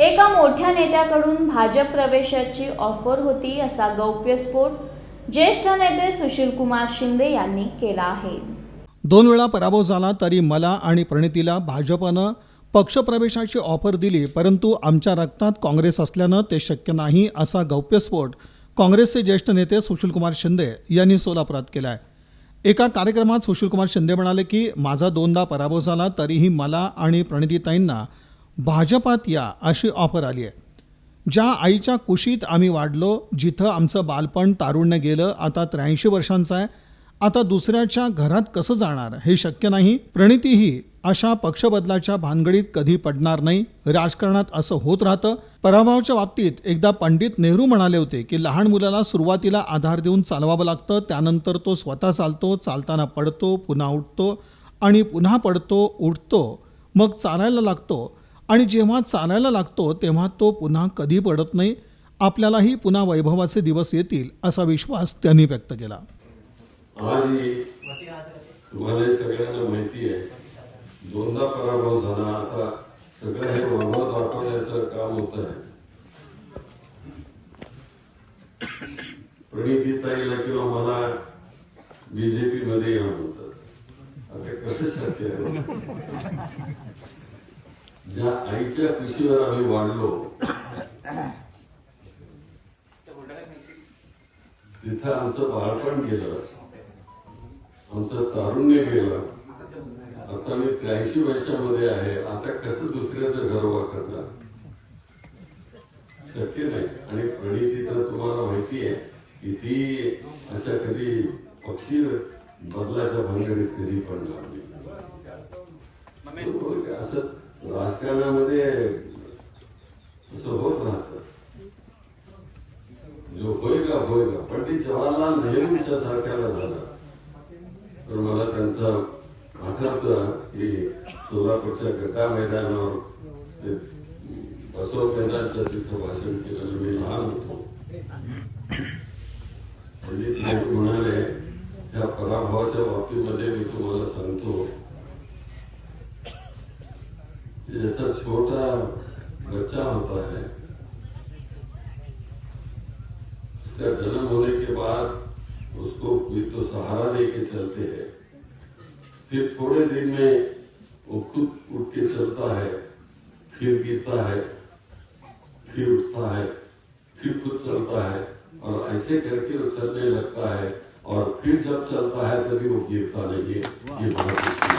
एका मोठ्या नेत्याकडून भाजप प्रवेशाची ऑफर होती असा गौप्यस्फोट ज्येष्ठ नेते सुशीलकुमार शिंदे यांनी केला आहे. दोन वेळा पराभव झाला तरी मला आणि प्रणितीला भाजपनं पक्षप्रवेशाची ऑफर दिली परंतु आमच्या रक्तात काँग्रेस असल्यानं ते शक्य नाही असा गौप्यस्फोट काँग्रेसचे ज्येष्ठ नेते सुशीलकुमार शिंदे यांनी सोलापुरात केला आहे एका कार्यक्रमात सुशीलकुमार शिंदे म्हणाले की माझा दोनदा पराभव झाला तरीही मला आणि प्रणितीताईंना भाजपात या अशी ऑफर आली आहे. ज्या आईच्या कुशीत आम्ही वाढलो जिथं आमचं बालपण तारुण्य गेलं आता त्र्याऐंशी वर्षांचं आहे. आता दुसऱ्याच्या घरात कसं जाणार? हे शक्य नाही. प्रणितीही अशा पक्षबदलाच्या भानगडीत कधी पडणार नाही. राजकारणात असं होत राहतं. पराभवाच्या बाबतीत एकदा पंडित नेहरू म्हणाले होते की लहान मुलाला सुरुवातीला आधार देऊन चालवावं लागतं. त्यानंतर तो स्वतः चालतो चालताना पडतो पुन्हा उठतो आणि पुन्हा पडतो उठतो मग चालायला लागतो. आणि जेव्हा चालायला लागतो तेव्हा तो पुन्हा कधी पडत नाही. आपल्यालाही पुन्हा वैभवाचे दिवस येतील असा विश्वास त्यांनी व्यक्त केला. तुम्हाला सगळ्यांना माहिती आहे. दोनदा पराभव झाला आता सगळं हे वैभव दाखवण्याचं काम होत आहे. प्रणितीताईला किंवा मला बीजेपी मध्ये या म्हणतात आता कसं शक्य आहे? ज्या आईच्या कुशीवर आम्ही वाढलो तिथं आमचं बाळपण गेलं आमचं तारुण्य गेलं. आता मी त्र्याऐंशी वर्षामध्ये आहे आता कसं दुसऱ्याचं घर उभा करणार शक्य नाही. आणि प्रणिती तर तुम्हाला माहिती आहे की ती अशा कधी पक्षी बदलाच्या भानगडीत कधी बरोबर का? असं राजकारणामध्ये असं होत राहत. जो होय का होय का पंडित जवाहरलाल नेहरूंच्या सारख्याला झाला. तर मला त्यांचा आठवतं की सोलापूरच्या गटा मैदानावर ते बसव मैदानच्या तिथं भाषण केलं. मी लहान होतो. पंडित नेहरू म्हणाले त्या पराभवाच्या बाबतीमध्ये मी तुम्हाला सांगतो जैसा छोटा बच्चा होता है, उसका जन्म होने के बाद उसको कोई तो सहारा दे के चलते हैं। फिर थोड़े दिन में वो खुद उठ के चलता है, फिर गिरता है, फिर उठता है, फिर खुद चलता है और ऐसे करके वो चलने लगता है और फिर जब चलता है तभी वो गिरता नहीं है। ये बहुत